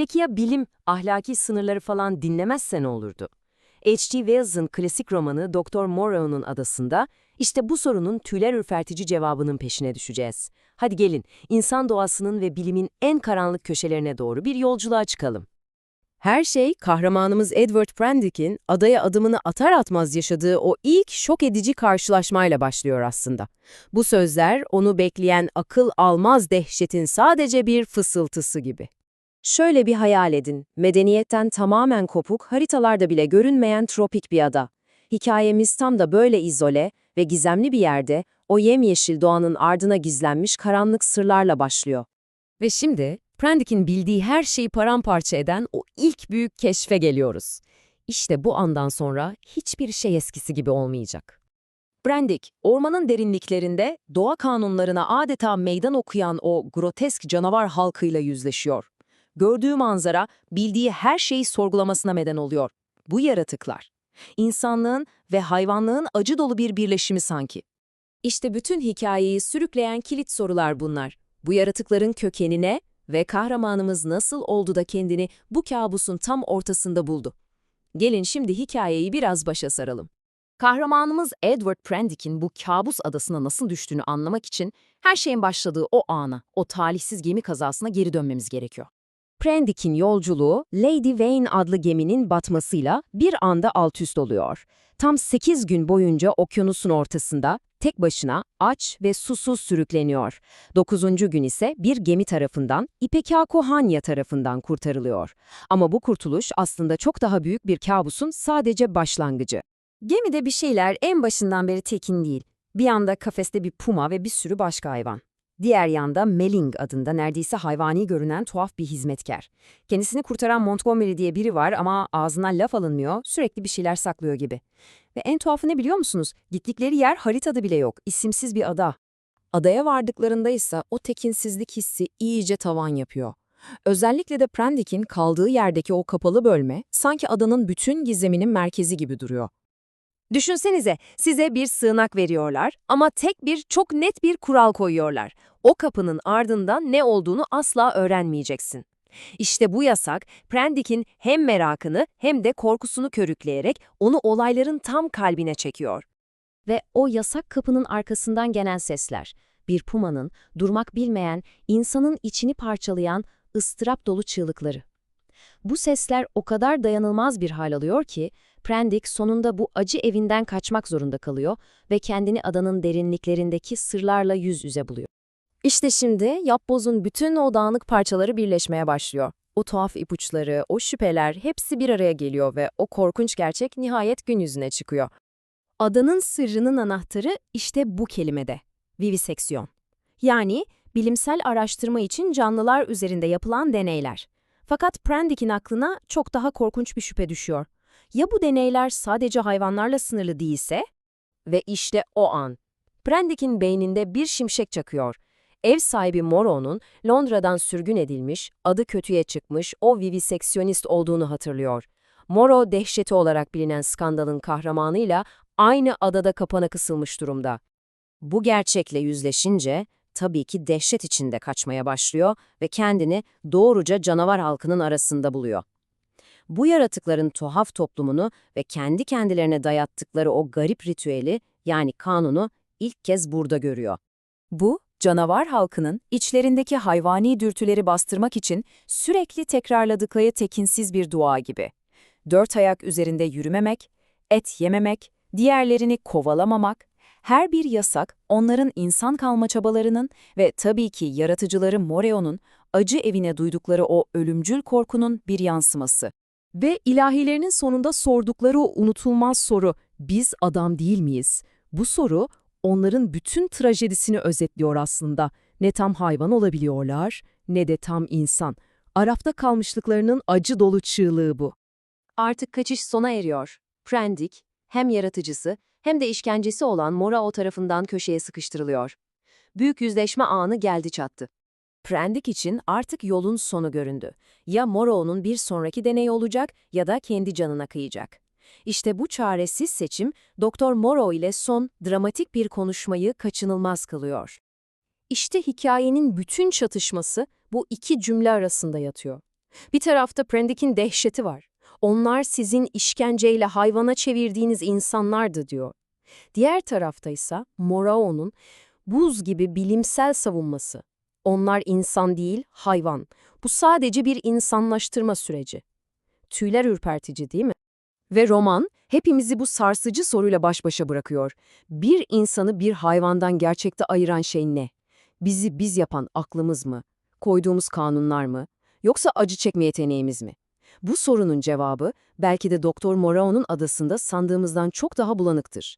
Peki ya bilim, ahlaki sınırları falan dinlemezse ne olurdu? H.G. Wells'ın klasik romanı Doktor Moreau'nun adasında işte bu sorunun tüyler ürpertici cevabının peşine düşeceğiz. Hadi gelin, insan doğasının ve bilimin en karanlık köşelerine doğru bir yolculuğa çıkalım. Her şey kahramanımız Edward Prendick'in adaya adımını atar atmaz yaşadığı o ilk şok edici karşılaşmayla başlıyor aslında. Bu sözler onu bekleyen akıl almaz dehşetin sadece bir fısıltısı gibi. Şöyle bir hayal edin, medeniyetten tamamen kopuk, haritalarda bile görünmeyen tropik bir ada. Hikayemiz tam da böyle izole ve gizemli bir yerde, o yemyeşil doğanın ardına gizlenmiş karanlık sırlarla başlıyor. Ve şimdi, Prendick'in bildiği her şeyi paramparça eden o ilk büyük keşfe geliyoruz. İşte bu andan sonra hiçbir şey eskisi gibi olmayacak. Prendick, ormanın derinliklerinde doğa kanunlarına adeta meydan okuyan o grotesk canavar halkıyla yüzleşiyor. Gördüğü manzara, bildiği her şeyi sorgulamasına neden oluyor. Bu yaratıklar. İnsanlığın ve hayvanlığın acı dolu bir birleşimi sanki. İşte bütün hikayeyi sürükleyen kilit sorular bunlar. Bu yaratıkların kökenine ve kahramanımız nasıl oldu da kendini bu kabusun tam ortasında buldu? Gelin şimdi hikayeyi biraz başa saralım. Kahramanımız Edward Prendick'in bu kabus adasına nasıl düştüğünü anlamak için her şeyin başladığı o ana, o talihsiz gemi kazasına geri dönmemiz gerekiyor. Prendick'in yolculuğu Lady Vane adlı geminin batmasıyla bir anda altüst oluyor. Tam 8 gün boyunca okyanusun ortasında tek başına aç ve susuz sürükleniyor. 9. gün ise bir gemi tarafından İpekako Hanya tarafından kurtarılıyor. Ama bu kurtuluş aslında çok daha büyük bir kabusun sadece başlangıcı. Gemide bir şeyler en başından beri tekin değil. Bir yanda kafeste bir puma ve bir sürü başka hayvan. Diğer yanda Melling adında neredeyse hayvani görünen tuhaf bir hizmetkar. Kendisini kurtaran Montgomery diye biri var ama ağzına laf alınmıyor, sürekli bir şeyler saklıyor gibi. Ve en tuhafı ne biliyor musunuz? Gittikleri yer haritada bile yok, isimsiz bir ada. Adaya vardıklarında ise o tekinsizlik hissi iyice tavan yapıyor. Özellikle de Prendick'in kaldığı yerdeki o kapalı bölme sanki adanın bütün gizeminin merkezi gibi duruyor. Düşünsenize, size bir sığınak veriyorlar ama tek bir, çok net bir kural koyuyorlar. O kapının ardından ne olduğunu asla öğrenmeyeceksin. İşte bu yasak, Prendick'in hem merakını hem de korkusunu körükleyerek onu olayların tam kalbine çekiyor. Ve o yasak kapının arkasından gelen sesler, bir pumanın, durmak bilmeyen, insanın içini parçalayan, ıstırap dolu çığlıkları. Bu sesler o kadar dayanılmaz bir hal alıyor ki, Prendick sonunda bu acı evinden kaçmak zorunda kalıyor ve kendini adanın derinliklerindeki sırlarla yüz yüze buluyor. İşte şimdi yapbozun bütün o dağınık parçaları birleşmeye başlıyor. O tuhaf ipuçları, o şüpheler hepsi bir araya geliyor ve o korkunç gerçek nihayet gün yüzüne çıkıyor. Adanın sırrının anahtarı işte bu kelimede. Viviseksiyon. Yani bilimsel araştırma için canlılar üzerinde yapılan deneyler. Fakat Prendick'in aklına çok daha korkunç bir şüphe düşüyor. Ya bu deneyler sadece hayvanlarla sınırlı değilse? Ve işte o an. Prendick'in beyninde bir şimşek çakıyor. Ev sahibi Morrow'un Londra'dan sürgün edilmiş, adı kötüye çıkmış o viviseksiyonist olduğunu hatırlıyor. Morrow dehşeti olarak bilinen skandalın kahramanıyla aynı adada kapana kısılmış durumda. Bu gerçekle yüzleşince tabii ki dehşet içinde kaçmaya başlıyor ve kendini doğruca canavar halkının arasında buluyor. Bu yaratıkların tuhaf toplumunu ve kendi kendilerine dayattıkları o garip ritüeli yani kanunu ilk kez burada görüyor. Bu, canavar halkının içlerindeki hayvani dürtüleri bastırmak için sürekli tekrarladıkları tekinsiz bir dua gibi. Dört ayak üzerinde yürümemek, et yememek, diğerlerini kovalamamak, her bir yasak onların insan kalma çabalarının ve tabii ki yaratıcıları Moreo'nun acı evine duydukları o ölümcül korkunun bir yansıması. Ve ilahilerinin sonunda sordukları o unutulmaz soru, biz adam değil miyiz? Bu soru onların bütün trajedisini özetliyor aslında. Ne tam hayvan olabiliyorlar, ne de tam insan. Arafta kalmışlıklarının acı dolu çığlığı bu. Artık kaçış sona eriyor. Prendick, hem yaratıcısı hem de işkencesi olan Morao tarafından köşeye sıkıştırılıyor. Büyük yüzleşme anı geldi çattı. Prendick için artık yolun sonu göründü. Ya Morrow'un bir sonraki deney olacak ya da kendi canına kıyacak. İşte bu çaresiz seçim, Doktor Morrow ile son, dramatik bir konuşmayı kaçınılmaz kılıyor. İşte hikayenin bütün çatışması bu iki cümle arasında yatıyor. Bir tarafta Prendik'in dehşeti var. Onlar sizin işkenceyle hayvana çevirdiğiniz insanlardı diyor. Diğer tarafta ise Morao'nun buz gibi bilimsel savunması. Onlar insan değil, hayvan. Bu sadece bir insanlaştırma süreci. Tüyler ürpertici değil mi? Ve roman hepimizi bu sarsıcı soruyla baş başa bırakıyor. Bir insanı bir hayvandan gerçekte ayıran şey ne? Bizi biz yapan aklımız mı? Koyduğumuz kanunlar mı? Yoksa acı çekme yeteneğimiz mi? Bu sorunun cevabı belki de Doktor Morao'nun adasında sandığımızdan çok daha bulanıktır.